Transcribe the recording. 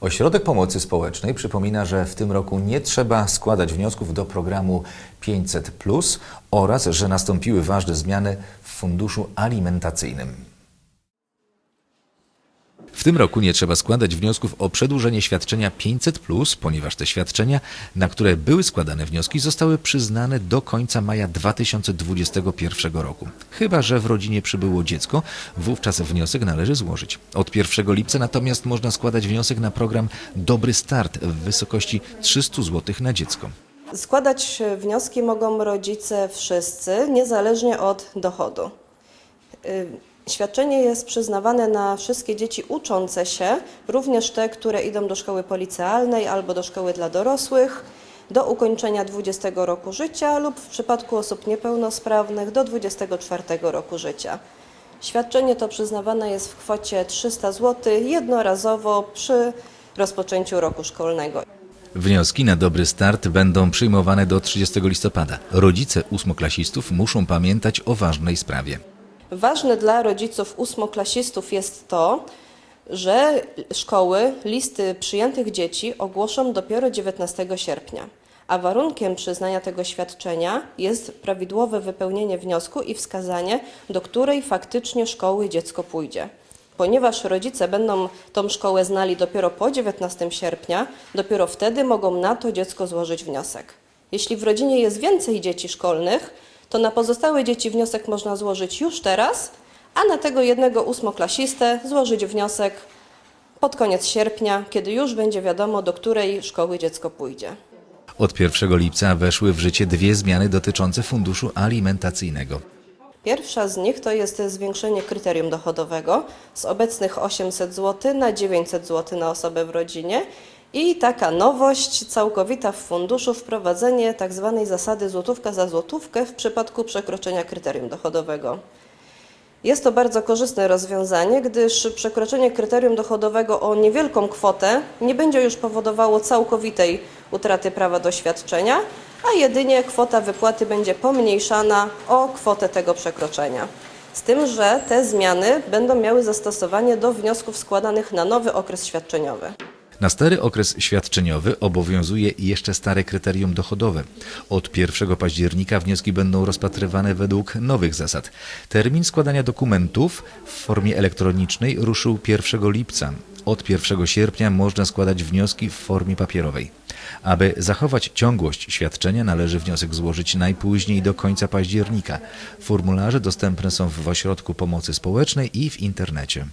Ośrodek Pomocy Społecznej przypomina, że w tym roku nie trzeba składać wniosków do programu 500 oraz że nastąpiły ważne zmiany w funduszu alimentacyjnym. Tym roku nie trzeba składać wniosków o przedłużenie świadczenia 500, ponieważ te świadczenia, na które były składane wnioski, zostały przyznane do końca maja 2021 roku. Chyba, że w rodzinie przybyło dziecko, wówczas wniosek należy złożyć. Od 1 lipca natomiast można składać wniosek na program Dobry Start w wysokości 300 zł na dziecko. Składać wnioski mogą rodzice wszyscy, niezależnie od dochodu. Świadczenie jest przyznawane na wszystkie dzieci uczące się, również te, które idą do szkoły policealnej albo do szkoły dla dorosłych, do ukończenia 20 roku życia lub w przypadku osób niepełnosprawnych do 24 roku życia. Świadczenie to przyznawane jest w kwocie 300 zł jednorazowo przy rozpoczęciu roku szkolnego. Wnioski na dobry start będą przyjmowane do 30 listopada. Rodzice ósmoklasistów muszą pamiętać o ważnej sprawie. Ważne dla rodziców ósmoklasistów jest to, że szkoły listy przyjętych dzieci ogłoszą dopiero 19 sierpnia, a warunkiem przyznania tego świadczenia jest prawidłowe wypełnienie wniosku i wskazanie, do której faktycznie szkoły dziecko pójdzie. Ponieważ rodzice będą tą szkołę znali dopiero po 19 sierpnia, dopiero wtedy mogą na to dziecko złożyć wniosek. Jeśli w rodzinie jest więcej dzieci szkolnych, to na pozostałe dzieci wniosek można złożyć już teraz, a na tego jednego ósmoklasistę złożyć wniosek pod koniec sierpnia, kiedy już będzie wiadomo, do której szkoły dziecko pójdzie. Od 1 lipca weszły w życie dwie zmiany dotyczące funduszu alimentacyjnego. Pierwsza z nich to jest zwiększenie kryterium dochodowego z obecnych 800 zł na 900 zł na osobę w rodzinie i taka nowość całkowita w funduszu wprowadzenie tak zwanej zasady złotówka za złotówkę w przypadku przekroczenia kryterium dochodowego. Jest to bardzo korzystne rozwiązanie, gdyż przekroczenie kryterium dochodowego o niewielką kwotę nie będzie już powodowało całkowitej utraty prawa do świadczenia, a jedynie kwota wypłaty będzie pomniejszana o kwotę tego przekroczenia. Z tym, że te zmiany będą miały zastosowanie do wniosków składanych na nowy okres świadczeniowy. Na stary okres świadczeniowy obowiązuje jeszcze stare kryterium dochodowe. Od 1 października wnioski będą rozpatrywane według nowych zasad. Termin składania dokumentów w formie elektronicznej ruszył 1 lipca. Od 1 sierpnia można składać wnioski w formie papierowej. Aby zachować ciągłość świadczenia, należy wniosek złożyć najpóźniej do końca października. Formularze dostępne są w Ośrodku Pomocy Społecznej i w internecie.